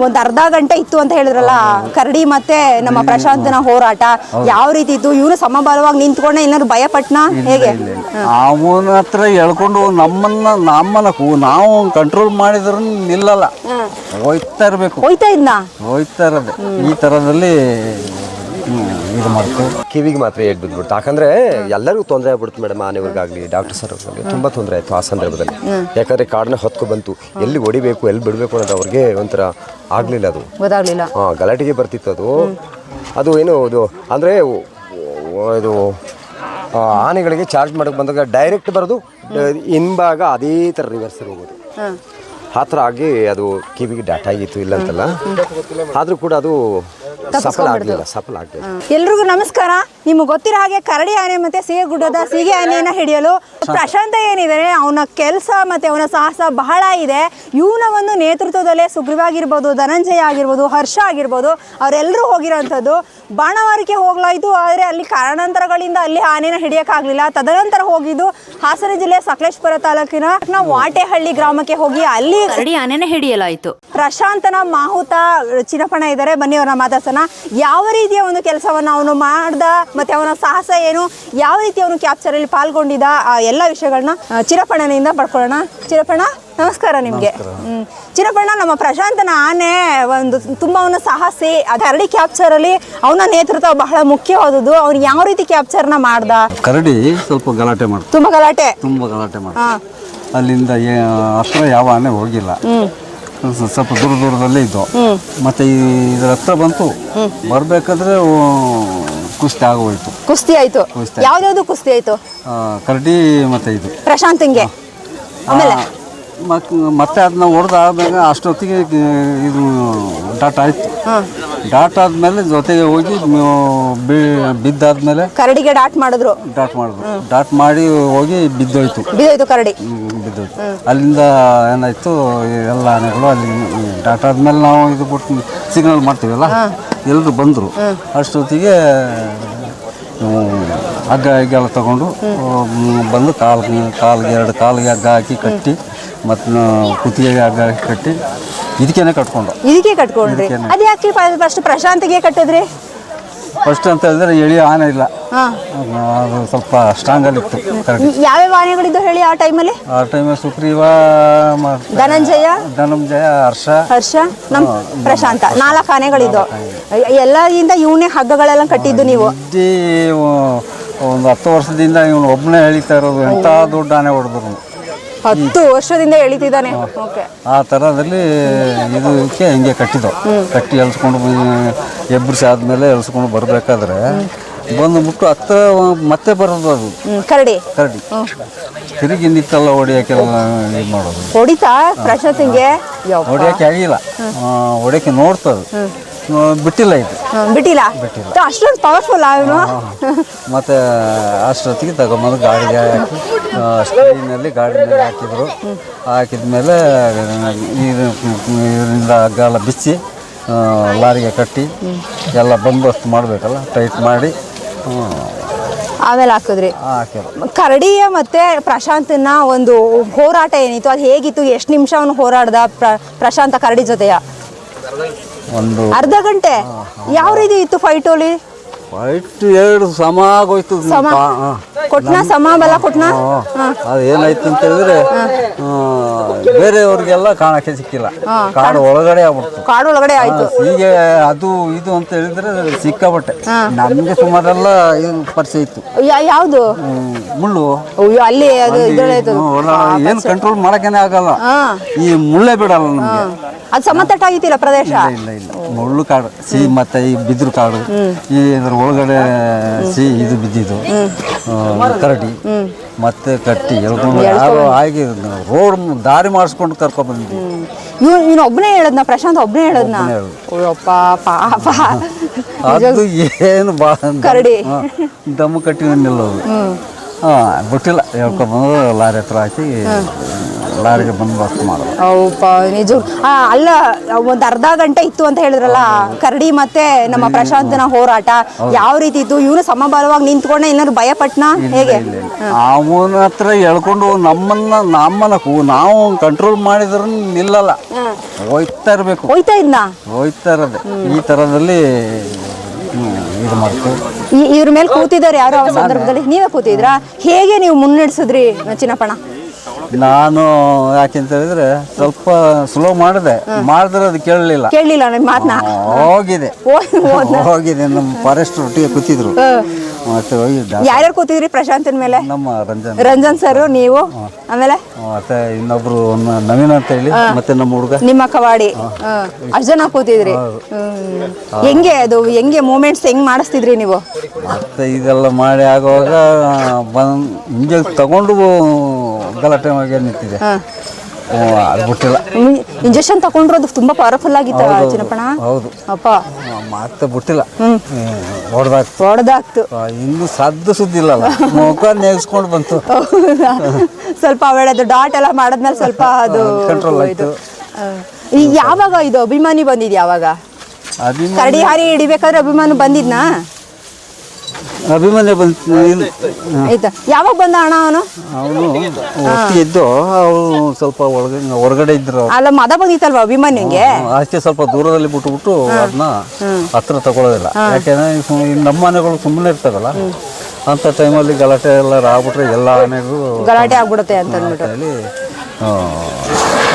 ಒಂದ್ ಅರ್ಧ ಗಂಟೆ ಇತ್ತು ಅಂತ ಹೇಳಿದ್ರಲ್ಲ ಕರಡಿ ಮತ್ತೆ ನಮ್ಮ ಪ್ರಶಾಂತನ ಹೋರಾಟ ಯಾವ ರೀತಿ ಇತ್ತು? ಇವನು ಸಮಬಲವಾಗಿ ನಿಂತ್ಕೊಂಡೆ ಏನಾದ್ರು ಭಯ ಪಟ್ನ ಹೇಗೆ? ಅವನ ಹತ್ರ ಎಳ್ಕೊಂಡು ನಮ್ಮನ್ನ ನಮ್ಮನ್ನ ನಾವು ಕಂಟ್ರೋಲ್ ಮಾಡಿದ್ರು ನಿಲ್ಲಲ್ಲ. ಹೋಯ್ತಾ ಇರ್ಬೇಕು. ಹೋಯ್ತಾ ಇದ್ನ? ಹೋಯ್ತಾ ಇರೋದು. ಈ ಥರದಲ್ಲಿ ಹ್ಮ್, ಇದು ಮಾಡ್ತೀವಿ ಕಿವಿಗೆ ಮಾತ್ರ ಏಟ್ ಬಿದ್ಬಿಡ್ತು ಯಾಕಂದ್ರೆ ಎಲ್ಲರಿಗೂ ತೊಂದರೆ ಆಗ್ಬಿಡ್ತು ಮೇಡಮ್ ಆನೆಗಳಿಗಾಗಲಿ ಡಾಕ್ಟರ್ ಸರ್ ಅವ್ರಿಗೆ. ತುಂಬ ತೊಂದರೆ ಆಯಿತು ಆ ಸಂದರ್ಭದಲ್ಲಿ. ಯಾಕಂದ್ರೆ ಕಾಡನ್ನ ಹೊತ್ಕೊ ಬಂತು. ಎಲ್ಲಿ ಹೊಡಿಬೇಕು ಎಲ್ಲಿ ಬಿಡಬೇಕು ಅನ್ನೋದು ಅವ್ರಿಗೆ ಒಂಥರ ಆಗಲಿಲ್ಲ ಅದು. ಗೊತ್ತಾಗ್ಲಿಲ್ಲ. ಹಾಂ ಗಲಾಟೆಗೆ ಬರ್ತಿತ್ತು ಅದು. ಅದು ಏನು ಅದು ಅಂದರೆ ಇದು ಆ, ಆನೆಗಳಿಗೆ ಚಾರ್ಜ್ ಮಾಡೋಕ್ಕೆ ಬಂದಾಗ ಡೈರೆಕ್ಟ್ ಬರೋದು ಹಿಂಭಾಗ ಅದೇ ಥರ ರಿವರ್ಸ್ ಹೋಗೋದು. ಆ ಥರ ಆಗಿ ಅದು ಕಿವಿಗೆ ಡಾಟ್ ಆಗಿತ್ತು ಇಲ್ಲ ಅಂತಲ್ಲ. ಆದರೂ ಕೂಡ ಅದು ಸಫಲ ಆಗಲಿಲ್ಲ ಸಫಲ ಆಗಲಿಲ್ಲ ಎಲ್ರಿಗೂ ನಮಸ್ಕಾರ. ನಿಮ್ಗೆ ಗೊತ್ತಿರೋ ಹಾಗೆ ಕರಡಿ ಆನೆ ಮತ್ತೆ ಸಿಹಿ ಗುಡ್ಡದ ಸಿಹಿ ಆನೆಯನ್ನ ಹಿಡಿಯಲು ಪ್ರಶಾಂತ ಏನಿದ್ದಾರೆ ಅವನ ಕೆಲಸ ಮತ್ತೆ ಅವನ ಸಾಹಸ ಬಹಳ ಇದೆ. ಇವನ ಒಂದು ನೇತೃತ್ವದಲ್ಲೇ ಸುಗ್ರೀವಾಗಿರ್ಬೋದು ಧನಂಜಯ ಆಗಿರ್ಬೋದು ಹರ್ಷ ಆಗಿರ್ಬೋದು ಅವರೆಲ್ಲರೂ ಹೋಗಿರೋಂಥದ್ದು. ಬಾಣವಾರಿಕೆ ಹೋಗ್ಲಾಯ್ತು ಆದರೆ ಅಲ್ಲಿ ಕಾರಣಾಂತರಗಳಿಂದ ಅಲ್ಲಿ ಆನೆನ ಹಿಡಿಯೋಕ್ಕಾಗಲಿಲ್ಲ. ತದನಂತರ ಹೋಗಿದ್ದು ಹಾಸನ ಜಿಲ್ಲೆ ಸಕಲೇಶ್ಪುರ ತಾಲೂಕಿನ ವಾಟೆಹಳ್ಳಿ ಗ್ರಾಮಕ್ಕೆ ಹೋಗಿ ಅಲ್ಲಿ ಕರಡಿ ಆನೆನ ಹಿಡಿಯಲಾಯಿತು. ಪ್ರಶಾಂತನ ಮಾಹುತ ಚಿನ್ನಪಣ ಇದ್ದಾರೆ ಬನ್ನಿ ಅವ್ರನ್ನ ಮಾತಾಡ್ಸೋಣ ಯಾವ ರೀತಿಯ ಒಂದು ಕೆಲಸವನ್ನು ಅವನು ಮಾಡ್ದ ಮತ್ತೆ ಅವನ ಸಾಹಸ ಏನು ಯಾವ ರೀತಿ ಅವನು ಕ್ಯಾಪ್ಚರಲ್ಲಿ ಪಾಲ್ಗೊಂಡಿದ್ದ ಆ ಎಲ್ಲ ವಿಷಯಗಳನ್ನ ಚಿರಪಣನೆಯಿಂದ ಪಡ್ಕೊಳ್ಳೋಣ. ಚಿರಪಣ ನಮಸ್ಕಾರ ನಿಮಗೆ. ಚಿನ್ನಪ್ಪಣ್ಣ ನಮ್ಮ ಪ್ರಶಾಂತನ ಆನೆ ಒಂದು ತುಂಬ ಅವನ ಸಾಹಸಿ ಆ ಕರಡಿ ಕ್ಯಾಪ್ಚರಲ್ಲಿ ಅವನ ನೇತೃತ್ವ ಬಹಳ ಮುಖ್ಯವಾದದ್ದು. ಅವ್ನು ಯಾವ ರೀತಿ ಕ್ಯಾಪ್ಚರ್ನ ಮಾಡ್ದ? ಕರಡಿ ಸ್ವಲ್ಪ ಗಲಾಟೆ ಮಾಡ್ತು. ತುಂಬ ಗಲಾಟೆ. ತುಂಬ ಗಲಾಟೆ ಮಾಡ್ತು. ಅಲ್ಲಿಂದ ಅಷ್ಟರ ಯಾವ ಆನೆ ಹೋಗಿಲ್ಲ. ಸ್ವಲ್ಪ ದೂರ ದೂರದಲ್ಲೇ ಇದ್ದು. ಮತ್ತೆ ಈ ಇದ್ರ ಹತ್ರ ಬಂತು. ಬರ್ಬೇಕಾದ್ರೆ ಕುಸ್ತಿ ಆಗೋಯ್ತು. ಕುಸ್ತಿ ಆಯ್ತು. ಯಾವ್ದು ಕುಸ್ತಿ ಆಯ್ತು? ಕರಡಿ ಮತ್ತೆ ಇದು. ಪ್ರಶಾಂತಂಗೆ ಮತ್ತೆ ಅದನ್ನ ಹೊಡೆದಾದ್ಮೇಲೆ ಅಷ್ಟೊತ್ತಿಗೆ ಇದು ಡಾಟ್ ಆಯ್ತು. ಡಾಟ್ ಆದ್ಮೇಲೆ ಜೊತೆಗೆ ಹೋಗಿ ಬಿದ್ದಾದ್ಮೇಲೆ ಕರಡಿಗೆ ಡಾಟ್ ಮಾಡಿದ್ರು. ಡಾಟ್ ಮಾಡಿದ್ರು. ಡಾಟ್ ಮಾಡಿ ಹೋಗಿ ಬಿದ್ದೋಯ್ತು. ಬಿದ್ದೋಯ್ತು ಕರಡಿ. ಬಿದ್ದೋಯ್ತು. ಅಲ್ಲಿಂದ ಏನಾಯ್ತು ಎಲ್ಲ ಆನೆಗಳು ಅಲ್ಲಿ ಡಾಟ್ ಆದ್ಮೇಲೆ ನಾವು ಇದು ಬಿಟ್ಟು ಸಿಗ್ನಲ್ ಮಾಡ್ತೀವಲ್ಲ ಎಲ್ಲರೂ ಬಂದರು. ಅಷ್ಟೊತ್ತಿಗೆ ಹಗ್ಗ ಹಗ್ಗೆಲ್ಲ ತಗೊಂಡು ಬಂದು ಕಾಲು ಕಾಲಿಗೆ ಎರಡು ಕಾಲಿಗೆ ಹಗ್ಗ ಹಾಕಿ ಕಟ್ಟಿ ಮತ್ತು ಕುತ್ತಿಗೆ ಕಟ್ಟಿ ಇದಕ್ಕೇನೆ ಕಟ್ಕೊಂಡು ಇದಕ್ಕೆ ಕಟ್ಕೊಂಡ್ರಿ? ಅದ್ ಯಾಕೆ ಫಸ್ಟ್ ಪ್ರಶಾಂತಿಗೆ ಕಟ್ಟಿದ್ರಿ? ಫಸ್ಟ್ ಅಂತ ಹೇಳಿದ್ರೆ ಎಳಿ ಆನೆ ಇಲ್ಲ. ಅದು ಸ್ವಲ್ಪ ಸ್ಟ್ರಾಂಗಲ್ಲಿತ್ತು ಕರೆಕ್ಟ್ ಯಾವ್ಯಾವ ಆನೆಗಳಿದ್ದು ಹೇಳಿ ಆ ಟೈಮಲ್ಲಿ? ಆ ಟೈಮಲ್ಲಿ ಸುಗ್ರೀವ ಮ- ಧನಂಜಯ ಧನಂಜಯ ಹರ್ಷ. ಹರ್ಷ ನಮ್ ಪ್ರಶಾಂತ. ನಾಲ್ಕು ಆನೆಗಳಿದ್ದು ಎಲ್ಲದಿಂದ ಇವನೇ ಹಗ್ಗಗಳೆಲ್ಲ ಕಟ್ಟಿದ್ದು ನೀವು? ಒಂದು ಹತ್ತು ವರ್ಷದಿಂದ ಇವನು ಒಬ್ಬನೇ ಎಳಿತಾ ಇರೋದು ಎಂಥ ದೊಡ್ಡ ಆನೆ ಹೊಡೆದ್ರು. ಹತ್ತು ವರ್ಷದಿಂದ ಎಳಿತಿದ್ದಾನೆ. ಓಕೆ. ಆ ಥರದಲ್ಲಿ ಇದಕ್ಕೆ ಹಿಂಗೆ ಕಟ್ಟಿದ್ದು. ಕಟ್ಟಿ ಎಳ್ಸ್ಕೊಂಡು ಎಬ್ಬರಿಸಿ ಆದಮೇಲೆ ಎಳ್ಸ್ಕೊಂಡು ಬರಬೇಕಾದ್ರೆ ಬಂದುಬಿಟ್ಟು ಹತ್ರ ಮತ್ತೆ ಬರೋದು ಅದು. ಕರಡಿ. ಕರಡಿ. ತಿರುಗಿ ನಿಂತಲ್ಲ ಹೊಡಿಯೋಕೆ ಇದು ಮಾಡೋದು. ಹೊಡಿತಾ ಪ್ರಶಾಂತ್ಗೆ ಹೊಡಿಯೋಕೆ ಆಗಿಲ್ಲ. ಹೊಡಿಯೋಕೆ ನೋಡ್ತದೆ. ಬಿಟ್ಟಿಲ್ಲ ಇದು. ಬಿಟ್ಟಿಲ್ಲ? ಅಷ್ಟೊಂದು ಪವರ್ಫುಲ್ ಅವನು ಮತ್ತು ಅಷ್ಟೊತ್ತಿಗೆ ತಗೊಂಬಂದು ಗಾಡಿಗೆ ಹಾಕಿ ಸ್ಟೈನಲ್ಲಿ ಗಾಡಿ ಮೇಲೆ ಹಾಕಿದ್ರು. ಹಾಕಿದ ಮೇಲೆ ಇದು ಇದರಿಂದ ಹಗ್ಗ ಎಲ್ಲ ಬಿಚ್ಚಿ ಆ, ಲಾರಿಗೆ ಕಟ್ಟಿ ಎಲ್ಲ ಬಂದೋಬಸ್ತ್ ಮಾಡಬೇಕಲ್ಲ ಟೈಟ್ ಮಾಡಿ ಆಮೇಲೆ ಹಾಕಿದ್ರಿ. ಹಾಕಿದ್ರು. ಕರಡಿಯ ಮತ್ತೆ ಪ್ರಶಾಂತನ ಒಂದು ಹೋರಾಟ ಏನಿತ್ತು? ಅದು ಹೇಗಿತ್ತು? ಎಷ್ಟು ನಿಮಿಷ ಅವನು ಹೋರಾಡ್ದ ಪ್ರ- ಪ್ರಶಾಂತ ಕರಡಿ ಜೊತೆಯ? ಒಂದು ಅರ್ಧ ಗಂಟೆ? ಯಾವ ರೀತಿ ಇತ್ತು ಫೈಟ್ ಅಲ್ಲಿ? ಫೈಟ್ ಎರಡು ಸಮ ಆಗೋಯ್ತು. ಸಮ. ಕೊಟ್ನ? ಸಮ ಬಲ ಕೊಟ್ನ? ಅದು ಏನಾಯ್ತು ಅಂತ ಹೇಳಿದ್ರೆ ಬೇರೆಯವ್ರಿಗೆಲ್ಲ ಕಾಣಕ್ಕೆ ಸಿಕ್ಕಿಲ್ಲ. ಕಾಡು ಒಳಗಡೆ ಆಗ್ಬಿಡ್ತು. ಕಾಡು ಒಳಗಡೆ ಆಯ್ತು. ಹೀಗೆ ಅದು ಇದು ಅಂತ ಹೇಳಿದ್ರೆ ಸಿಕ್ಕಾಬಟ್ಟೆ ನಮಗೆ ಸುಮಾರೆಲ್ಲ ಪರಿಚಯ ಇತ್ತು. ಯಾವುದು? ಮುಳ್ಳು. ಅಯ್ಯೋ ಅಲ್ಲಿ ಏನು ಕಂಟ್ರೋಲ್ ಮಾಡಕ್ಕೇನೆ ಆಗಲ್ಲ. ಈ ಮುಳ್ಳೆ ಬಿಡಲ್ಲ ನಮ್ಗೆ. ಅದು ಸಮತಟ್ಟಾಗಿತ್ತಿಲ್ಲ ಪ್ರದೇಶ? ಇಲ್ಲ ಇಲ್ಲ ಮುಳ್ಳು ಕಾಡು. ಸಿ ಮತ್ತೆ ಈ ಬಿದ್ರು ಕಾಡು. ಈ ಒಳಗಡೆ ಸಿಹಿ ಇದು ಬಿದ್ದಿದ್ದು. ಕರಟಿ ಕರಡಿ. ಮತ್ತೆ ಕಟ್ಟಿ ಎಳ್ಕೊಂಡು ಯಾರು ಆಗಿ ರೋಡ್ ದಾರಿ ಮಾಡಿಸ್ಕೊಂಡು ಕರ್ಕೊಂಡು ಬಂದಿದ್ವಿ ಇವ್ ಇವ್ನು ಒಬ್ಬನೇ ಹೇಳದ್ನ ಪ್ರಶಾಂತ್ ಒಬ್ಬನೇ ಹೇಳದ್ನ. ಅಯ್ಯಪ್ಪ ಪಾಪ. ಅದು ಏನು ಬಾ ಕರಡಿ. ದಮ್ಮು ಕಟ್ಟಿ ನಿಲ್ಲೋದು ಹಾಂ ಬಿಟ್ಟಿಲ್ಲ. ಹೇಳ್ಕೊಂಬಂದು ಲಾರಿ ಹತ್ರ ಹಾಕಿ ಲಾರಿಗೆ ಬಂದೋಬಸ್ತ್ ಮಾಡೋದು. ನಿಜ. ಅಲ್ಲ ಒಂದ್ ಅರ್ಧ ಗಂಟೆ ಇತ್ತು ಅಂತ ಹೇಳಿದ್ರಲ್ಲ ಕರಡಿ ಮತ್ತೆ ನಮ್ಮ ಪ್ರಶಾಂತನ ಹೋರಾಟ ಯಾವ ರೀತಿ ಇತ್ತು? ಇವನು ಸಮಬಲವಾಗಿ ನಿಂತ್ಕೊಂಡೆ ಏನಾದ್ರು ಭಯ ಪಟ್ನಾ ಹೇಗೆ? ಅವನ ಹತ್ರ ಎಳ್ಕೊಂಡು ನಮ್ಮನ್ನ ನಮ್ಮನ ಕೂ- ನಾವು ಕಂಟ್ರೋಲ್ ಮಾಡಿದ್ರು ನಿಲ್ಲಲ್ಲ. ಹೋಯ್ತಾ ಇರಬೇಕು. ಹೋಯ್ತಾ ಇದ್ನ? ಹೋಯ್ತಾ ಇರೋದೆ. ಈ ಥರದಲ್ಲಿ ಹ್ಮ್, ಇದು ಮಾಡ್ತೀವಿ. ಇವ್ರ ಮೇಲೆ ಕೂತಿದ್ದಾರೆ ಯಾರು ಆ ಸಂದರ್ಭದಲ್ಲಿ. ನೀವೇ ಕೂತಿದ್ರಾ? ಹೇಗೆ ನೀವು ಮುನ್ನಡೆಸಿದ್ರಿ ಚಿನ್ನಪ್ಪಣ ನಾನು ಯಾಕೆಂತ ಹೇಳಿದ್ರೆ ಸ್ವಲ್ಪ ಸ್ಲೋ ಮಾಡಿದೆ. ಮಾಡಿದ್ರೆ ಅದು ಕೇಳಲಿಲ್ಲ. ಕೇಳಲಿಲ್ಲ ನನ್ನ ಮಾತನ್ನ ಹೋಗಿದೆ? ಹೋಗಿದೆ ನಮ್ಮ ಫಾರೆಸ್ಟ್ ಒಟ್ಟಿಗೆ ಕೂತಿದ್ರು. ಮತ್ತೆ ಯಾರ್ಯಾರು ಕೂತಿದ್ರಿ ಪ್ರಶಾಂತನ ಮೇಲೆ? ನಮ್ಮ ರಂಜನ್. ರಂಜನ್ ಸರ್ ನೀವು? ಆಮೇಲೆ? ಮತ್ತೆ ಇನ್ನೊಬ್ರು ನವೀನ್ ಅಂತ ಹೇಳಿ ಮತ್ತೆ ನಮ್ಮ ಹುಡುಗ. ನಿಮ್ಮ ಕವಾಡಿ. ಅಷ್ಟು ಜನ ಕೂತಿದ್ರಿ. ಹೆಂಗೆ ಅದು ಹೆಂಗೆ ಮೂಮೆಂಟ್ಸ್ ಹೆಂಗ್ ಮಾಡಿಸ್ತಿದ್ರಿ ನೀವು? ಮತ್ತೆ ಇದೆಲ್ಲ ಮಾಡಿ ಆಗುವಾಗ ಬಂದ್ ಹಿಂಗೆ ತಗೊಂಡು ಗಲಾಟೆ ಆಗಿ ನಿಂತಿದೆ. ಹ್ಮ್, ಅದು ಬಿಟ್ಟಿಲ್ಲ. ಇಂಜೆಕ್ಷನ್ ತಗೊಂಡ್ರು ಅದು ತುಂಬಾ ಪವರ್ಫುಲ್ ಆಗಿತ್ತು ಚಿನ್ನಪ್ಪಣ ಹೌದು ಅಪ್ಪ. ಮತ್ತೆ ಬಿಟ್ಟಿಲ್ಲ. ಹೊಡೆದಾಕ್ತು ಹೊಡೆದಾಕ್ತು ಇನ್ನು ಸದ್ದು ಸುದ್ದಿ ಇಲ್ಲಲ್ಲ ಮುಖ ನೇಗಿಸ್ಕೊಂಡು ಬಂತು? ಸ್ವಲ್ಪ ಅವಳ ಅದು ಡಾಟ್ ಎಲ್ಲ ಮಾಡಿದ್ಮೇಲೆ ಸ್ವಲ್ಪ ಅದು ಕಂಟ್ರೋಲ್ ಆಯ್ತು. ಯಾವಾಗ ಇದು ಅಭಿಮಾನಿ ಬಂದಿದ್ ಯಾವಾಗ? ಅಭಿಮಾನಿ ಕರಡಿ ಹಾರಿ ಹಿಡಿಬೇಕಾದ್ರೆ ಅಭಿಮಾನಿ ಬಂದಿದ್ನಾ? ಅಭಿಮಾನಿ ಬಂತು ಆಯ್ತಾ? ಯಾವಾಗ ಬಂದ ಅಣ್ಣ ಅವನು? ಅವನು ಒಟ್ಟಿಗೆ ಇದ್ದು ಅವನು ಸ್ವಲ್ಪ ಒಳಗೆ ಹೊರಗಡೆ ಇದ್ರು. ಅಲ್ಲ ಮದ ಬಂದಿತ್ತಲ್ವಾ ಅಭಿಮನ್ಯಂಗೆ? ಅಷ್ಟೇ ಸ್ವಲ್ಪ ದೂರದಲ್ಲಿ ಬಿಟ್ಬಿಟ್ಟು ಅದನ್ನ ಹತ್ರ ತಗೊಳ್ಳೋದಿಲ್ಲ. ಯಾಕೆಂದ್ರೆ ನಮ್ಮನೆಗಳು ನಮ್ಮ ಮನೆಗಳು ಸುಮ್ಮನೆ ಇರ್ತಾವಲ್ಲ ಅಂತ ಟೈಮಲ್ಲಿ ಗಲಾಟೆ ಎಲ್ಲ ಆಗ್ಬಿಟ್ರೆ ಎಲ್ಲ ಆನೆಗಳು ಗಲಾಟೆ ಆಗ್ಬಿಡುತ್ತೆ ಅಂತ ಅಂದ್ಬಿಟ್ಟು.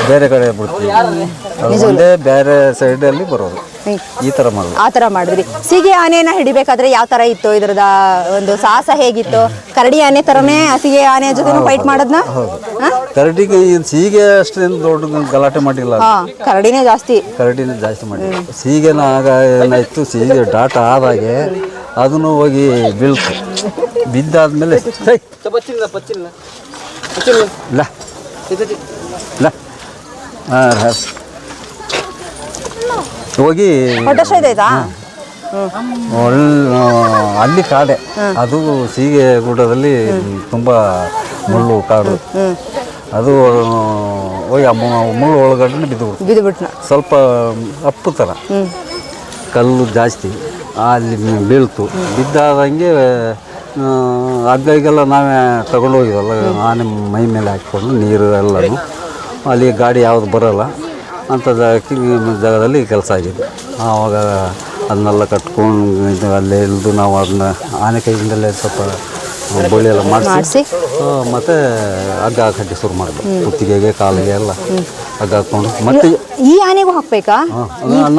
ಬೇರೆ ಕಡೆ ಬಿಡ್ತೀವಿ. ಅದೇ ಬೇರೆ ಸೈಡಲ್ಲಿ ಬರೋದು. ಈ ಥರ ಮಾಡೋದು. ಆ ಥರ ಮಾಡಿದ್ರಿ. ಸಿಗೆ ಆನೆನ ಹಿಡಿಬೇಕಾದ್ರೆ ಯಾವ ಥರ ಇತ್ತು ಇದ್ರದ ಒಂದು ಸಾಹಸ ಹೇಗಿತ್ತು? ಕರಡಿ ಆನೆ ಥರನೇ ಸೀಗೆ ಆನೆ ಜೊತೆ ಫೈಟ್ ಮಾಡೋದ್ನ? ಕರಡಿಗೆ ಸೀಗೆ ಅಷ್ಟೇನು ದೊಡ್ಡ ಗಲಾಟೆ ಮಾಡಿಲ್ಲ. ಕರಡಿನೇ ಜಾಸ್ತಿ. ಕರಡಿನೇ ಜಾಸ್ತಿ ಮಾಡಿ ಸೀಗೆನ ಆಗ ಏನಾಯ್ತು ಸೀಗೆ ಡಾಟ ಆದಾಗೆ ಅದನ್ನು ಹೋಗಿ ಬೀಳ್ತು. ಬಿದ್ದಾದ್ಮೇಲೆ ಇಲ್ಲ ಹಾಂ ಹೋಗಿ ಹೊಟ್ಟೆ ಇದಾಯ್ತಾ ಒಳ್ಳೆ ಅಲ್ಲಿ ಕಾಡೆ. ಅದು ಸೀಗೆ ಗುಡ್ಡದಲ್ಲಿ ತುಂಬ ಮುಳ್ಳು ಕಾಡು. ಅದು ಹೋಗಿ ಆ ಮು- ಮುಳ್ಳು ಒಳಗಡೆ ಬಿದ್ದು ಬಿದ್ದು ಬಿಟ್ನ ಸ್ವಲ್ಪ ಅಪ್ಪು ಥರ ಕಲ್ಲು ಜಾಸ್ತಿ. ಅಲ್ಲಿ ಬೀಳ್ತು. ಬಿದ್ದಾದಂಗೆ ಆ, ಹಗ್ಗಗೆಲ್ಲ ನಾವೇ ತಗೊಂಡು ನಾನೇ ಮೈ ಮೇಲೆ ಹಾಕ್ಕೊಂಡು ನೀರು ಎಲ್ಲನೂ ಅಲ್ಲಿ ಗಾಡಿ ಯಾವುದು ಬರೋಲ್ಲ. ಅಂಥ ಜಾಗ ಜಾಗದಲ್ಲಿ ಕೆಲಸ ಆಗಿದೆ. ಆವಾಗ ಅದನ್ನೆಲ್ಲ ಕಟ್ಕೊಂಡು ಇದು ಅಲ್ಲೇ ಇಳಿದು ನಾವು ಅದನ್ನ ಆನೆ ಕೈಯಿಂದಲೇ ಸ್ವಲ್ಪ ಬಳಿ ಎಲ್ಲ ಮಾಡಿಸಿ ಮತ್ತೆ ಹಗ್ಗ ಹಾಕಕ್ಕೆ ಶುರು ಮಾಡಿದ್ವಿ. ಕುತ್ತಿಗೆಗೆ ಕಾಲಿಗೆ ಎಲ್ಲ. ಹಗ್ಗ ಹಾಕ್ಕೊಂಡು ಮತ್ತೆ ಈ ಆನೆಗೂ ಹಾಕ್ಬೇಕಾ?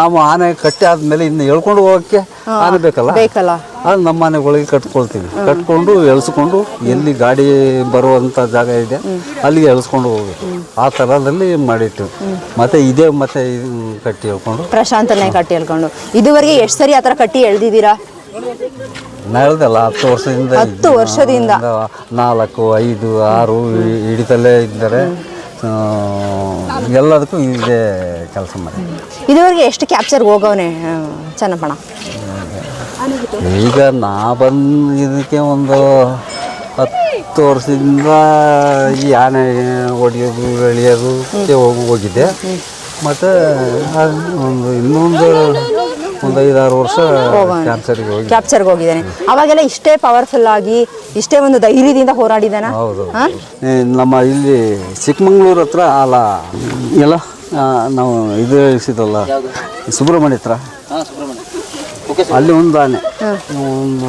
ನಾವು ಆನೆ ಕಟ್ಟಿ ಆದ್ಮೇಲೆ ಇನ್ನು ಎಳ್ಕೊಂಡು ಹೋಗಕ್ಕೆ ಆನೆ ಬೇಕಲ್ಲ? ಬೇಕಲ್ಲ. ಅದು ನಮ್ಮ ಮನೆಗಳಿಗೆ ಕಟ್ಕೊಳ್ತೀವಿ. ಕಟ್ಕೊಂಡು ಎಳ್ಸ್ಕೊಂಡು ಎಲ್ಲಿ ಗಾಡಿ ಬರುವಂಥ ಜಾಗ ಇದೆ ಅಲ್ಲಿಗೆ ಎಳ್ಸ್ಕೊಂಡು ಹೋಗ್ಬೇಕು. ಆ ಥರದಲ್ಲಿ ಮಾಡಿಟ್ಟು ಮತ್ತೆ ಇದೇ ಮತ್ತೆ ಕಟ್ಟಿ ಹೇಳ್ಕೊಂಡು ಪ್ರಶಾಂತನೇ ಕಟ್ಟಿ ಹೇಳ್ಕೊಂಡು ಇದುವರೆಗೆ ಎಷ್ಟು ಸರಿ ಆ ಥರ ಕಟ್ಟಿ ಎಳ್ದಿದ್ದೀರಾ? ಹೇಳ್ದಲ್ಲ ಹತ್ತು ವರ್ಷದಿಂದ ಹತ್ತು. ವರ್ಷದಿಂದ. ನಾಲ್ಕು ಐದು ಆರು ಹಿಡಿತಲ್ಲೇ ಹಿಡಿತಲೇ ಇದ್ದಾರೆ ಎಲ್ಲದಕ್ಕೂ ಇದೇ ಕೆಲಸ ಮಾಡಿ. ಇದುವರೆಗೆ ಎಷ್ಟು ಕ್ಯಾಪ್ಚರ್ ಹೋಗವನೆ ಚೆನ್ನಪ್ಪಣ ಈಗ ನಾ ಬಂದು ಇದಕ್ಕೆ ಒಂದು ಹತ್ತು ವರ್ಷದಿಂದ ಈ ಆನೆ ಹೊಡಿಯೋದು ಎಳೆಯೋದು ಹೋಗಿ ಹೋಗಿದ್ದೆ. ಮತ್ತು ಒಂದು ಇನ್ನೊಂದು ಒಂದು ಐದಾರು ವರ್ಷ ಕ್ಯಾನ್ಸರಿಗೆ ಹೋಗಿ. ಕ್ಯಾಪ್ಚರ್ಗೆ ಹೋಗಿದ್ದಾನೆ. ಅವಾಗೆಲ್ಲ ಇಷ್ಟೇ ಪವರ್ಫುಲ್ ಆಗಿ ಇಷ್ಟೇ ಒಂದು ಧೈರ್ಯದಿಂದ ಹೋರಾಡಿದಾನ? ಹೌದು ನಮ್ಮ ಇಲ್ಲಿ ಚಿಕ್ಕಮಂಗ್ಳೂರು ಹತ್ರ ಅಲ್ಲ ಎಲ್ಲ ಆ, ನಾವು ಇದು ಇಳಿಸಿದಲ್ಲ ಸುಬ್ರಹ್ಮಣ್ಯ ಹತ್ರ. ಅಲ್ಲಿ ಒಂದು ಆನೆ. ಒಂದು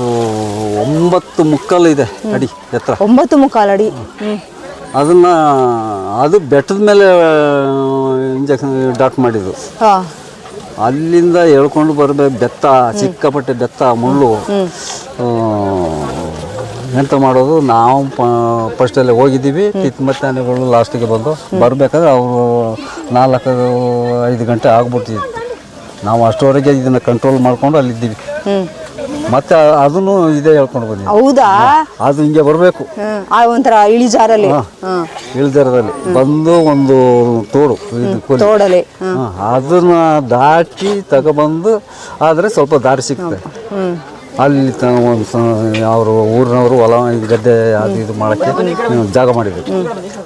ಒಂಬತ್ತು ಮುಕ್ಕಲು ಇದೆ ಅಡಿ ಎತ್ತರ. ಒಂಬತ್ತು ಮುಕ್ಕಾಲಡಿ ಅಡಿ. ಅದನ್ನ ಅದು ಬೆಟ್ಟದ ಮೇಲೆ ಇಂಜೆಕ್ಷನ್ ಡಾಟ್ ಮಾಡಿದ್ದು. ಹಾ. ಅಲ್ಲಿಂದ ಎಳ್ಕೊಂಡು ಬರಬೇಕು ಬೆತ್ತ, ಸಿಕ್ಕಾಪಟ್ಟೆ ಬೆತ್ತ, ಮುಳ್ಳು ಎಂತ ಮಾಡೋದು ನಾವು ಫಸ್ಟಲ್ಲಿ ಹೋಗಿದ್ದೀವಿ. ಕಿತ್ಮತ್ತೆ ಆನೆಗಳು ಲಾಸ್ಟಿಗೆ ಬಂದು ಬರಬೇಕಾದ್ರೆ ಅವರು ನಾಲ್ಕು, ಐದು ಗಂಟೆ ಆಗ್ಬಿಟ್ಟಿತ್ತು ನಾವು ಅಷ್ಟರವರೆಗೆ ಇದನ್ನು ಕಂಟ್ರೋಲ್ ಮಾಡ್ಕೊಂಡು ಅಲ್ಲಿದ್ದೀವಿ. ಮತ್ತೆ ಅದನ್ನು ಇದೇ ಹೇಳ್ಕೊಂಡು ಬಂದಿದ್ವಿ ಹೌದಾ? ಅದು ಹಿಂಗೆ ಬರಬೇಕು. ಹ್ಮ್ ಆ ಒಂಥರ ಇಳಿಜಾರಲ್ಲಿ. ಹ್ಮ್. ಇಳ್ದಿರದಲ್ಲಿ ಬಂದು ಒಂದು ತೋಡು ಇದು ಕೊಲಿ. ತೋಡಲಿ ಹ್ಮ್ ಹಾ, ಅದನ್ನ ದಾಟಿ ತಗೊಬಂದು ಆದರೆ ಸ್ವಲ್ಪ ದಾರಿ ಸಿಗ್ತದೆ. ಅಲ್ಲಿ ತ ಒಂದು ಅವರು ಊರಿನವರು ಹೊಲ ಇದು ಗದ್ದೆ ಅದು ಇದು ಮಾಡೋಕ್ಕೆ ಜಾಗ ಮಾಡಿದ್ರು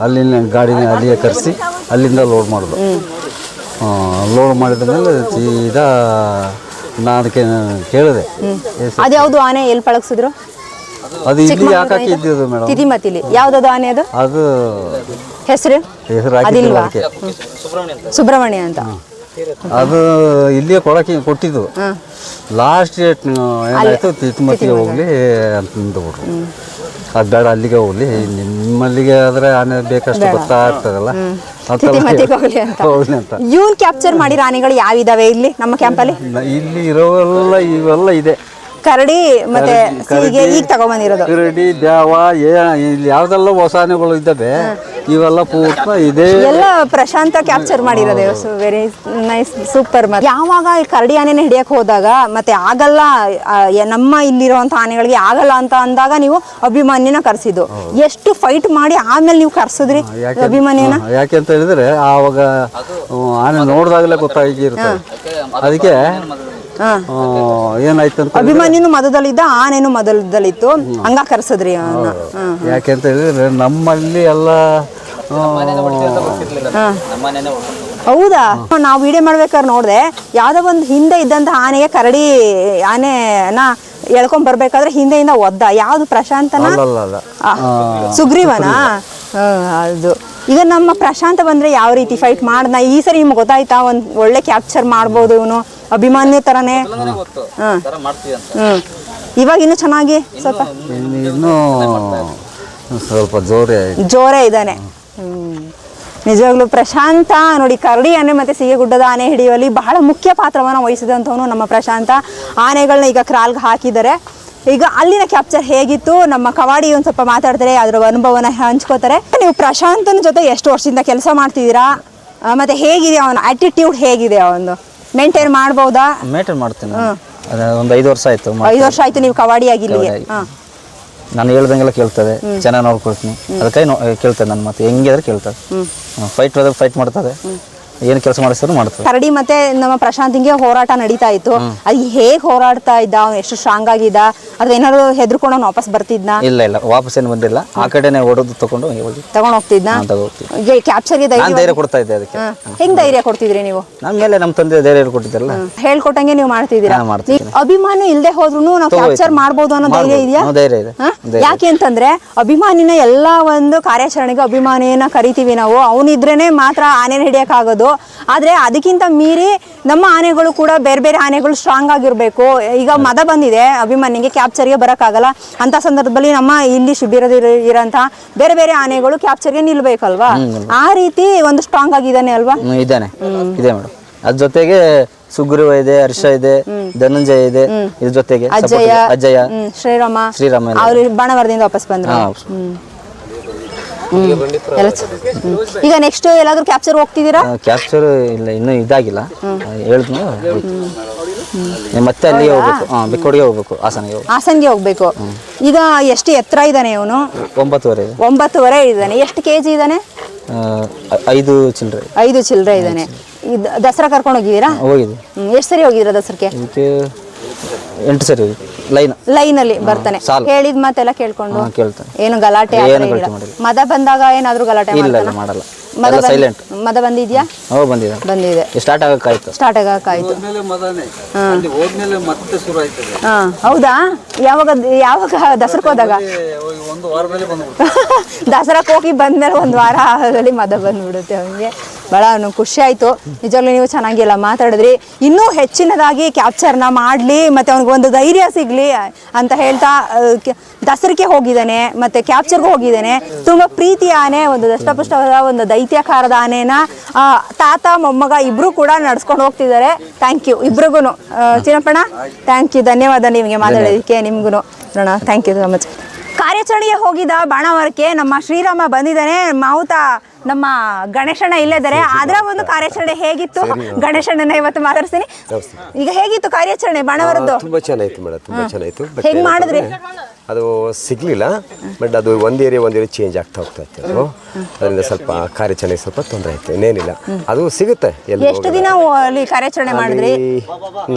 ಅಲ್ಲಿನ ಗಾಡಿನ ಅಲ್ಲಿಗೆ ಕರೆಸಿ ಅಲ್ಲಿಂದ ಲೋಡ್ ಮಾಡೋದು. ಲೋಡ್ ಮಾಡಿದ ಮೇಲೆ ಸೀದಾ ನಾನು ಅದಕ್ಕೆ ಕೇಳಿದೆ. ಅದು ಅದ್ಯಾವ್ದು ಆನೆ ಎಲ್ಲಿ ಪಳಗಿಸಿದ್ರು? ಅದು ಇಲ್ಲಿ ಯಾಕೆ ಇದ್ದಿದ್ದು ಮೇಡಮ್? ತಿತಿಮತಿಲಿ ಯಾವ್ದದು ಆನೆ ಅದು? ಅದು ಹೆಸರು? ಹೆಸರು ಅದಿಲ್ವಾ? ಸುಬ್ರಹ್ಮಣ್ಯ ಅಂತ. ಅದು ಇಲ್ಲಿಯೇ ಕೊಡಕ್ಕೆ ಕೊಟ್ಟಿದ್ದು. ಲಾಸ್ಟ್ ಡೇಟ್ ಏನಾಯ್ತು ತಿತ್ಮತಿಗೆ ಹೋಗ್ಲಿ ಅಂತಂದು ಬಿಟ್ರು ಅದು ಬೇಡ ಅಲ್ಲಿಗೆ ಹೋಗ್ಲಿ. ನಿಮ್ಮಲ್ಲಿಗೆ ಆದ್ರೆ ಆನೆ ಬೇಕಷ್ಟು ಗೊತ್ತಾಗ್ತದಲ್ಲ ಇರ್ತದಲ್ಲ ಅಂತ. ಇವನ್ ಕ್ಯಾಪ್ಚರ್ ಮಾಡಿರೋ ಆನೆಗಳು ಯಾವಿದಾವೆ ಇಲ್ಲಿ ನಮ್ಮ ಕ್ಯಾಂಪಲ್ಲಿ ಇಲ್ಲಿ ಇರೋವೆಲ್ಲ ಇವೆಲ್ಲ ಇದೆ. ಕರಡಿ ಮತ್ತೆ ಸೀಗೆ ಈಗ ತಗೊಂಬಂದಿರೋದು. ಕರಡಿ ದ್ಯಾವ ಇಲ್ಲಿ ಯಾವ್ದೆಲ್ಲ ಹೊಸಾನೆಗಳು ಇದ್ದವೆ ಇವೆಲ್ಲ ಪೂರ್ತಿ ಇದೆ ಎಲ್ಲ ಪ್ರಶಾಂತ ಕ್ಯಾಪ್ಚರ್ ಮಾಡಿರೋದು. ವೆರಿ ನೈಸ್ ಸೂಪರ್ ಯಾವಾಗ ಈ ಕರಡಿ ಆನೆನ ಹಿಡಿಯಕ್ಕೆ ಹೋದಾಗ ಮತ್ತೆ ಆಗಲ್ಲ ಆ, ಯ- ನಮ್ಮ ಇಲ್ಲಿರುವಂತ ಆನೆಗಳಿಗೆ ಆಗಲ್ಲ ಅಂತ ಅಂದಾಗ ನೀವು ಅಭಿಮಾನಿನ ಕರ್ಸಿದ್ದು. ಎಷ್ಟು ಫೈಟ್ ಮಾಡಿ ಆಮೇಲೆ ನೀವು ಕರ್ಸಿದ್ರಿ ಅಭಿಮಾನಿನ ಹಾ, ಯಾಕೆ ಅಂತ ಹೇಳಿದ್ರೆ ಆವಾಗ ಆನೆ ನೋಡಿದಾಗಲೇ ಗೊತ್ತಾಗಿರುತ್ತೆ. ಅದಕ್ಕೆ ಏನಾಯ್ತು ಅಂತ ಅಭಿಮಾನ್ಯನು ಮೊದಲಲ್ಲಿದ್ದ ಆನೆನು ಮೊದಲದಲ್ಲಿತ್ತು ಹಂಗ ಕರ್ಸದ್ರಿ ಅವನ್ನ. ಹ್ಮ್ ಯಾಕೆ ಅಂತ ಹೇಳಿದ್ರೆ ನಮ್ಮಲ್ಲಿ ಎಲ್ಲ ಹೌದಾ? ನಾವು ವಿಡಿಯೋ ಮಾಡ್ಬೇಕಾದ್ರೆ ನೋಡಿದೆ ಯಾವ್ದೋ ಒಂದು ಹಿಂದೆ ಇದ್ದಂತ ಆನೆಗೆ ಕರಡಿ ಆನೆನ ಎಳ್ಕೊಂಡ್ ಬರ್ಬೇಕಾದ್ರೆ ಹಿಂದೆಯಿಂದ ಒದ್ದ. ಯಾವ್ದು ಪ್ರಶಾಂತನ? ಸುಗ್ರೀವನಾ? ಅದು ಈಗ ನಮ್ಮ ಪ್ರಶಾಂತ ಬಂದ್ರೆ ಯಾವ ರೀತಿ ಫೈಟ್ ಮಾಡ್ದ? ಈ ಸರಿ ನಿಮ್ಗೆ ಗೊತ್ತಾಯ್ತಾ? ಒಂದು ಒಳ್ಳೆ ಕ್ಯಾಪ್ಚರ್ ಮಾಡ್ಬೋದು ಇವನು. ಅಭಿಮಾನ್ಯ ತರನೇ. ಹ್ಮ್ ಇವಾಗ ಇನ್ನು ಚೆನ್ನಾಗಿ ಸ್ವಲ್ಪ ಇನ್ನು ಸ್ವಲ್ಪ ಜೋರೇ ಜೋರೇ ಇದ್ದಾನೆ. ಹ್ಮ್. ನಿಜವಾಗ್ಲೂ ಪ್ರಶಾಂತ ನೋಡಿ ಕರಡಿ ಆನೆ ಮತ್ತೆ ಸಿಗೆಗುಡ್ಡದ ಆನೆ ಹಿಡಿಯುವಲ್ಲಿ ಬಹಳ ಮುಖ್ಯ ಪಾತ್ರವನ್ನು ವಹಿಸಿದಂಥವನು ನಮ್ಮ ಪ್ರಶಾಂತ. ಆನೆಗಳನ್ನ ಈಗ ಕ್ರಾಲ್ಗೆ ಹಾಕಿದ್ದಾರೆ. ಈಗ ಅಲ್ಲಿನ ಕ್ಯಾಪ್ಚರ್ ಹೇಗಿತ್ತು? ನಮ್ಮ ಕವಾಡಿ ಒಂದು ಸ್ವಲ್ಪ ಮಾತಾಡ್ತಾರೆ ಅದರ ಅನುಭವನ ಹಂಚ್ಕೋತಾರೆ. ನೀವು ಪ್ರಶಾಂತನ ಜೊತೆ ಎಷ್ಟು ವರ್ಷದಿಂದ ಕೆಲಸ ಮಾಡ್ತಿದ್ದೀರಾ? ಮತ್ತೆ ಹೇಗಿದೆ ಅವನ ಆಟಿಟ್ಯೂಡ್ ಹೇಗಿದೆ ಅವನು ಮೇಂಟೈನ್ ಮಾಡಬಹುದಾ ಮೇಂಟೈನ್ ಮಾಡ್ತೀನಿ ಅದ ಒಂದು ಐದು ವರ್ಷ ಆಯ್ತು ಐದು ವರ್ಷ ಆಯ್ತು ನೀವು ಕವಾಡಿ ಆಗಿಲ್ಲ ಹಾ. ನಾನು ಹೇಳ್ದಂಗೆಲ್ಲ ಕೇಳ್ತದೆ. ಚೆನ್ನಾಗಿ ನೋಡ್ಕೊಳ್ತೀನಿ. ಅದಕ್ಕೆ ಕೇಳ್ತದೆ ನನ್ನ ಮಾತು ಹೆಂಗಿದ್ರೆ ಕೇಳ್ತದೆ. ಫೈಟ್ ಹೋದ್ರೆ ಫೈಟ್ ಮಾಡ್ತದೆ ಏನು ಕೆಲಸ ಮಾಡಿಸ್ತಾರೋ ಮಾಡ್ತಾರೆ. ಕರಡಿ ಮತ್ತೆ ನಮ್ಮ ಪ್ರಶಾಂತಿಗೆ ಹೋರಾಟ ನಡೀತಾ ಇತ್ತು. ಅದು ಹೇಗ್ ಹೋರಾಡ್ತಾ ಇದ್ದ ಅವ್ನು ಎಷ್ಟು ಸ್ಟ್ರಾಂಗ್ ಆಗಿದ್ದ ಅದ್ರ ಏನಾದ್ರು ಹೆದರ್ಕೊಂಡು ಅವ್ನು ವಾಪಸ್ ಬರ್ತಿದ್ನ? ಇಲ್ಲ ಇಲ್ಲ. ವಾಪಸ್ ಏನು ಬಂದಿಲ್ಲ. ಆ ಕಡೆನೇ ಓಡೋದು ತಗೊಂಡು ಹೋಗಿ. ತಗೊಂಡ್ ಹೋಗ್ತಿದ್ನ? ನಾನು ತಗೋಗ್ತೀನಿ ಕ್ಯಾಪ್ಚರ್ಗೆ ನಾನು ಧೈರ್ಯ ಕೊಡ್ತಾ ಇದ್ದೆ ಅದಕ್ಕೆ. ಹೆಂಗ್ ಧೈರ್ಯ ಕೊಡ್ತಿದ್ರಿ ನೀವು? ನಮ್ಮ ಮೇಲೆ ನಮ್ಮ ತಂದೆ ಧೈರ್ಯ ಕೊಟ್ಟಿದ್ದಲ್ಲ. ಹೇಳ್ಕೊಟ್ಟಂಗೆ ನೀವು ಮಾಡ್ತಿದ್ದೀರಾ? ಅಭಿಮಾನಿ ಇಲ್ಲದೆ ನೀವು ಅಭಿಮಾನ ಇಲ್ದೆ ಹೋದ್ರು ನಾವು ತಗೋಯ್ತು. ಕ್ಯಾಪ್ಚರ್ ಮಾಡ್ಬೋದು ಅನ್ನೋ ಧೈರ್ಯ ಮಾಡ್ಬೋದು. ಇದೆಯಾ? ಹ್ಮ್, ಧೈರ್ಯ ಇದೆ. ಹಾ? ಧೈರ್ಯ. ಯಾಕೆ ಅಂತಂದ್ರೆ ಅಭಿಮಾನಿನ ಎಲ್ಲಾ ಒಂದು ಕಾರ್ಯಾಚರಣೆಗೆ ಅಭಿಮಾನಿಯನ್ನ ಕರಿತೀವಿ ನಾವು. ಅವನಿದ್ರೇನೆ ಮಾತ್ರ ಆನೆನ ಹಿಡಿಯಕ್ಕಾಗೋದು ಆದ್ರೆ ಅದಕ್ಕಿಂತ ಮೀರಿ ನಮ್ಮ ಆನೆಗಳು ಕೂಡ ಬೇರೆ ಬೇರೆ ಆನೆಗಳು ಸ್ಟ್ರಾಂಗ್ ಆಗಿರ್ಬೇಕು. ಈಗ ಮದ ಬಂದಿದೆ ಅಭಿಮಾನಿಗೆ ಕ್ಯಾಪ್ಚರ್ಗೆ ಬರೋಕ್ಕಾಗಲ್ಲ. ಅಂತ ಸಂದರ್ಭದಲ್ಲಿ ನಮ್ಮ ಇಲ್ಲಿ ಶಿಬಿರದ ಇರೋಂತಹ ಬೇರೆ ಬೇರೆ ಆನೆಗಳು ಕ್ಯಾಪ್ಚರ್ಗೆ ನಿಲ್ಬೇಕಲ್ವಾ? ಆ ರೀತಿ ಒಂದು ಸ್ಟ್ರಾಂಗ್ ಆಗಿದ್ದಾನೆ ಅಲ್ವಾ? ಇದ್ದಾನೆ. ಇದೆ ಮೇಡಮ್ ಅದ್ ಜೊತೆಗೆ ಸುಗ್ರೀವ ಇದೆ ಹರ್ಷ ಇದೆ ಧನಂಜಯ ಇದೆ ಇದ್ರ ಜೊತೆಗೆ ಅಜಯ ಹ್ಮ್, ಶ್ರೀರಾಮ. ಶ್ರೀರಾಮ ಅವ್ರು ಬಾಣವರದಿಂದ ವಾಪಸ್ ಬಂದ್ರು. ಎಲ್ಲ ಚ- ಹ್ಮ್. ಈಗ ನೆಕ್ಸ್ಟ್ ಎಲ್ಲಾದರೂ ಕ್ಯಾಪ್ಚರ್ ಹೋಗ್ತಿದ್ದೀರಾ? ಕ್ಯಾಪ್ಚರ್ ಇಲ್ಲ ಇನ್ನೂ ಇದಾಗಿಲ್ಲ. ಹೇಳಿದ್ನು ಮತ್ತೆ ಅಲ್ಲಿಗೆ ಹೋಗ್ಬೇಕು. ಹಾಂ ಬೆಕ್ಕೋಡಿಗೆ ಹೋಗ್ಬೇಕು ಹಾಸನಿಗೆ ಹೋಗ್ಬೇಕು. ಹಾಸನ್ಗೆ ಹೋಗ್ಬೇಕು. ಈಗ ಎಷ್ಟು ಎತ್ತರ ಇದ್ದಾನೆ ಇವನು? ಒಂಬತ್ತುವರೆ. ಇದೆ. ಒಂಬತ್ತುವರೆ ಇದ್ದಾನೆ. ಎಷ್ಟು ಕೆ ಜಿ ಇದ್ದಾನೆ? ಆ, ಐ- ಐದು ಚಿಲ್ಲರೆ ಐದು ಚಿಲ್ಲರೆ ಇದ್ದಾನೆ ಇದು ದಸರಾ ಕರ್ಕೊಂಡು ಹೋಗಿದ್ದೀರಾ? ಹೋಗಿದೆ ಹ್ಮ್. ಎಷ್ಟು ಸರಿ ಹೋಗಿದ್ದೀರಾ ದಸರಕ್ಕೆ? ಇದಕ್ಕೆ ಎಂಟು ಸರಿ ಲೈನ್. ಲೈನ್ ಅಲ್ಲಿ ಬರ್ತಾನೆ. ಹೇಳಿದ ಮಾತೆಲ್ಲ ಕೇಳ್ಕೊಂಡು ಕೇಳ್ತಾನೆ. ಏನು ಗಲಾಟೆ ಏನು ಗಲಾಟೆ ಮಾಡಿಲ್ಲ. ಮದ ಬಂದಾಗ ಏನಾದ್ರೂ ಗಲಾಟೆ ಇಲ್ಲ ಇಲ್ಲ ಮಾಡಲ್ಲ. ಮದ ಸೈಲೆಂಟ್ ಮದ ಬಂದಿದ್ಯಾ? ಹೋ ಬಂದಿದೆ. ಬಂದಿದೆ. ಸ್ಟಾರ್ಟ್ ಆಗಕ್ಕಾಯ್ತು. ಸ್ಟಾರ್ಟ್ ಆಗಕ್ಕಾಯ್ತು. ಹೋದ್ಮೇಲೆ ಮದನೆ. ಅಲ್ಲಿ ಹೋದ್ಮೇಲೆ ಮತ್ತೆ ಶುರು ಆಯ್ತದೆ ಹಾ ಹೌದಾ? ಯಾವಾಗ ಯಾವಾಗ ದಸರಕ್ಕೆ ಹೋದಾಗ? ಒಂದು ವಾರದಲ್ಲಿ ಬಂದ್ಬಿಡ್ತು ದಸರಾಕ್ಕೆ ಹೋಗಿ ಬಂದ್ಮೇಲೆ ಒಂದು ವಾರ ಆಗಲಿ ಮದ ಬಂದ್ಬಿಡುತ್ತೆ ಅವನಿಗೆ. ಭಾಳ ಖುಷಿ ಆಯಿತು. ನಿಜವಾಗ್ಲೂ ನೀವು ಚೆನ್ನಾಗಿಲ್ಲ ಮಾತಾಡಿದ್ರಿ. ಇನ್ನೂ ಹೆಚ್ಚಿನದಾಗಿ ಕ್ಯಾಪ್ಚರ್ನ ಮಾಡಲಿ, ಮತ್ತು ಅವ್ನಿಗೆ ಒಂದು ಧೈರ್ಯ ಸಿಗಲಿ ಅಂತ ಹೇಳ್ತಾ ದಸರಿಗೆ ಹೋಗಿದ್ದಾನೆ, ಮತ್ತು ಕ್ಯಾಪ್ಚರ್ಗೂ ಹೋಗಿದ್ದಾನೆ. ತುಂಬ ಪ್ರೀತಿಯ ಆನೆ, ಒಂದು ದಷ್ಟಪುಷ್ಟವಾದ ಒಂದು ದೈತ್ಯಕಾರದ ಆನೆನ ತಾತ, ಮೊಮ್ಮಗ ಇಬ್ಬರು ಕೂಡ ನಡ್ಸ್ಕೊಂಡು ಹೋಗ್ತಿದ್ದಾರೆ. ಥ್ಯಾಂಕ್ ಯು ಇಬ್ರಿಗೂ ಚಿನ್ನಪ್ಪಣ್ಣ ಥ್ಯಾಂಕ್ ಯು ಧನ್ಯವಾದ ನಿಮಗೆ ಮಾತಾಡೋದಕ್ಕೆ ನಿಮ್ಗೂ ನೋಡೋಣ ಥ್ಯಾಂಕ್ ಯು ಸೊ ಮಚ್ ಕಾರ್ಯಾಚರಣೆಗೆ ಹೋಗಿದ್ದ ಬಾಣವರಕ್ಕೆ ನಮ್ಮ ಶ್ರೀರಾಮ ಬಂದಿದ್ದಾನೆ. ಮಾವುತ ನಮ್ಮ ಗಣೇಶಣ್ಣ ಇಲ್ಲದರೆ ಅದರ ಒಂದು ಕಾರ್ಯಾಚರಣೆ ಹೇಗಿತ್ತು? ಗಣೇಶಣ್ಣನ ಇವತ್ತು ಮಾತಾಡ್ತೀನಿ ಈಗ ಹೇಗಿತ್ತು ಕಾರ್ಯಾಚರಣೆ? ಬಾಣವರದ್ದು? ತುಂಬಾ ಚೆನ್ನಾಗಿತ್ತು ಮೇಡಮ್ ತುಂಬಾ ಚೆನ್ನಾಗಿತ್ತು. ಹೆಂಗ್ ಮಾಡಿದ್ರಿ? ಅದು ಸಿಗಲಿಲ್ಲ ಬಟ್ ಅದು ಒಂದು ಏರಿಯಾ ಒಂದು ಏರಿಯಾ ಚೇಂಜ್ ಆಗ್ತಾ ಹೋಗ್ತಾ ಇತ್ತು ಅದು. ಅದರಿಂದ ಸ್ವಲ್ಪ ಕಾರ್ಯಾಚರಣೆ ಸ್ವಲ್ಪ ತೊಂದರೆ ಆಯಿತು ಇನ್ನೇನಿಲ್ಲ. ಅದು ಸಿಗುತ್ತೆ ಎಲ್ಲಿ ಎಷ್ಟು ದಿನ ಅಲ್ಲಿ ಕಾರ್ಯಾಚರಣೆ ಮಾಡಿದ್ರಿ?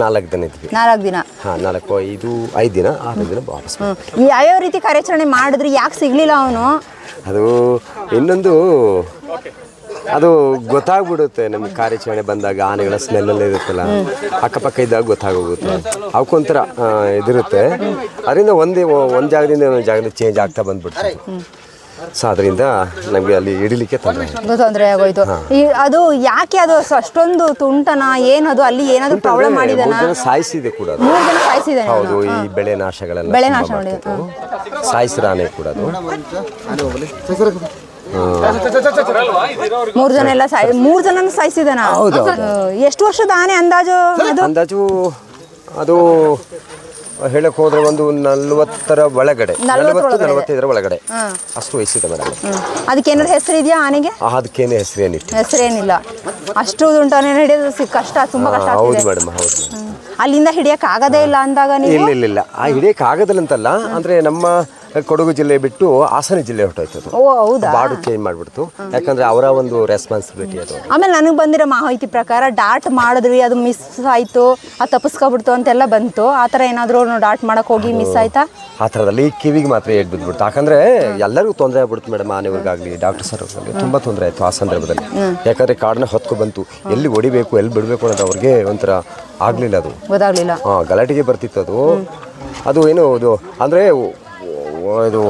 ನಾಲ್ಕು ದಿನ ಇದ್ವಿ. ನಾಲ್ಕು ದಿನ? ಹಾಂ ನಾಲ್ಕು ಐದು ಐದು ದಿನ ಆರು ದಿನ ವಾಪಸ್. ಯಾವ್ಯಾವ ರೀತಿ ಕಾರ್ಯಾಚರಣೆ ಮಾಡಿದ್ರಿ ಯಾಕೆ ಸಿಗ್ಲಿಲ್ಲ ಅವನು? ಅದು ಇನ್ನೊಂದು ಅದು ಗೊತ್ತಾಗ್ಬಿಡುತ್ತೆ ನಮ್ಗೆ ಕಾರ್ಯಾಚರಣೆ ಬಂದಾಗ ಆನೆಗಳ ಸ್ಮೆಲ್ಲೆಲ್ಲ ಇರುತ್ತಲ್ಲ. ಅಕ್ಕಪಕ್ಕ ಇದ್ದಾಗ ಗೊತ್ತಾಗೋಗುತ್ತೆ. ಅವಕ್ಕೊಂಥರ ಇದಿರುತ್ತೆ. ಅದರಿಂದ ಒಂದೇ ಒಂದು ಜಾಗದಿಂದ ಒಂದು ಜಾಗದಿಂದ ಚೇಂಜ್ ಆಗ್ತಾ ಬಂದ್ಬಿಡ್ತಾರೆ ಸೊ ಅದರಿಂದ ನಮಗೆ ಅಲ್ಲಿ ಹಿಡಿಲಿಕ್ಕೆ ತೊಂದರೆ ತೊಂದರೆ ಆಗೋಯ್ತು. ಅದು ಯಾಕೆ ಅದು ಸ- ಅಷ್ಟೊಂದು ತುಂಟನ ಏನದು ಅಲ್ಲಿ ಏನಾದ್ರು ಪ್ರಾಬ್ಲಮ್ ಮಾಡಿದನ? ಸಾಯಿಸಿದೆ ಕೂಡ ಅದು. ಮೂರು ಜನ ಸಾಯಿಸಿದಾನೆ ಹೌದು ಈ ಬೆಳೆ ನಾಶಗಳೆಲ್ಲ ಬೆಳೆ ನಾಶ. ಸಾಯಿಸಿದ ಆನೆ ಕೂಡ ಅದು. ಮೂರು ಜನ ಎಲ್ಲ ಸಾಯ್ ಮೂರು ಜನ ಸಾಯಿಸಿದಾನ ಎಷ್ಟು ವರ್ಷದ ಆನೆ ಅಂದಾಜು ಅದು? ಅಂದಾಜು ಅದು ಹೇಳಕ್ ಹೋದ್ರೆ ಒಂದು ನಲ್ವತ್ತರ ಒಳಗಡೆ. ನಲವತ್ತು ನಲವತ್ತೈದರ ಒಳಗಡೆ. ಅಷ್ಟು ವಯಸ್ಸಿದೆ ಮೇಡಮ್ ಅದಕ್ಕೇನಾದ್ರು ಹೆಸರು ಇದೆಯಾ ಆನೆಗೆ? ಅದಕ್ಕೇನೆ ಹೆಸರೇನಿಟ್ಟು ಹೆಸರೇನಿಲ್ಲ. ಅಷ್ಟು ತುಂಟನೆ ಹಿಡಿಯೋದು ಕಷ್ಟ ತುಂಬಾ ಕಷ್ಟ ಹೌದು ಮೇಡಮ್ ಹೌದು. ಅಲ್ಲಿಂದ ಹಿಡಿಯಕ್ ಆಗದೇ ಇಲ್ಲ ಅಂದಾಗ ನೀವು? ಇಲ್ಲ ಇಲ್ಲ ಇಲ್ಲ. ಆ ಹಿಡಿಯಕ್ಕೆ ಆಗದಲ್ಲ ಅಂತಲ್ಲ ಅಂದ್ರೆ ನಮ್ಮ ಕೊಡಗು ಜಿಲ್ಲೆ ಬಿಟ್ಟು ಹಾಸನ ಜಿಲ್ಲೆ ಹೊರಟೋಯ್ತು ಓ ಹೌದಾ? ಚೇಂಜ್ ಮಾಡ್ಬಿಡ್ತು. ಯಾಕಂದ್ರೆ ಅವರ ಒಂದು ರೆಸ್ಪಾನ್ಸಿಬಿಲಿಟಿ ಅದು. ಆಮೇಲೆ ನನಗೆ ಬಂದಿರೋ ಮಾಹಿತಿ ಪ್ರಕಾರ ಡಾಟ್ ಮಾಡಿದ್ವಿ ಅದು ಮಿಸ್ ಆಯ್ತು ಅದು ತಪ್ಪಿಸ್ಕೊಬಿಡ್ತು ಅಂತೆಲ್ಲ ಬಂತು. ಆ ಥರ ಏನಾದರೂ ಡಾಟ್ ಮಾಡಕ್ ಹೋಗಿ ಮಿಸ್ ಆಯ್ತಾ? ಆ ಥರದಲ್ಲಿ ಕಿವಿಗೆ ಮಾತ್ರ ಏಟ್ ಬಿದ್ಬಿಡ್ತು. ಯಾಕಂದ್ರೆ ಎಲ್ಲರಿಗೂ ತೊಂದರೆ ಆಗ್ಬಿಡ್ತು ಮೇಡಮ್ ಆನೆವ್ರಿಗಾಗಲಿ ಡಾಕ್ಟರ್ ಸರ್ ತುಂಬಾ ತುಂಬ ತೊಂದರೆ ಆಯಿತು ಆ ಸಂದರ್ಭದಲ್ಲಿ ಯಾಕಂದ್ರೆ ಕಾಡನ್ನ ಹೊತ್ಕೊ ಬಂತು. ಎಲ್ಲಿ ಹೊಡಿಬೇಕು ಎಲ್ಲಿ ಬಿಡಬೇಕು ಅನ್ನೋದು ಅವ್ರಿಗೆ ಒಂಥರ ಆಗಲಿಲ್ಲ ಅದು. ಗೊತ್ತಾಗ್ಲಿಲ್ಲ. ಹಾಂ ಗಲಾಟೆಗೆ ಬರ್ತಿತ್ತು ಅದು. ಅದು ಏನು ಅದು ಅಂದರೆ ಇದು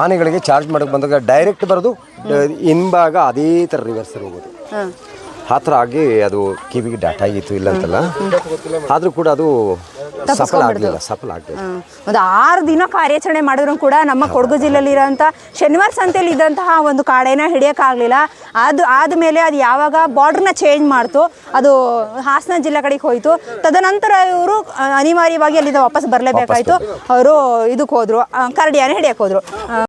ಆನೆಗಳಿಗೆ ಚಾರ್ಜ್ ಮಾಡಕ್ ಬಂದಾಗ ಡೈರೆಕ್ಟ್ ಬರೋದು ಹಿಂಭಾಗ ಅದೇ ಥರ ರಿವರ್ಸ್ ಹೋಗೋದು. ಆ ಥರ ಆಗಿ ಅದು ಕಿವಿಗೆ ಡಾಟ್ ಆಗಿತ್ತು ಇಲ್ಲ ಅಂತಲ್ಲ ಆದರೂ ಕೂಡ ಅದು ಸಫಲ ಆಗಲಿಲ್ಲ ಸಫಲ ಆಗಲಿಲ್ಲ. ಒಂದು ಆರು ದಿನ ಕಾರ್ಯಾಚರಣೆ ಮಾಡಿದ್ರು ಕೂಡ ನಮ್ಮ ಕೊಡಗು ಜಿಲ್ಲೆಯಲ್ಲಿರೋಂಥ ಶನಿವಾರ ಸಂತೆಯಲ್ಲಿ ಇದ್ದಂತಹ ಒಂದು ಕಾಡೆನ ಹಿಡಿಯೋಕ್ಕಾಗಲಿಲ್ಲ ಅದು ಆದಮೇಲೆ ಅದು ಯಾವಾಗ ಬಾರ್ಡ್ರನ್ನ ಚೇಂಜ್ ಮಾಡ್ತು ಅದು ಹಾಸನ ಜಿಲ್ಲೆ ಕಡೆಗೆ ಹೋಯಿತು. ತದನಂತರ ಇವರು ಅನಿವಾರ್ಯವಾಗಿ ಅಲ್ಲಿಂದ ವಾಪಸ್ ಬರಲೇಬೇಕಾಯಿತು. ಅವರು ಇದಕ್ಕೆ ಹೋದರು ಕರಡಿಯಾನೆ ಹಿಡಿಯಕ್ಕೆ ಹೋದರು.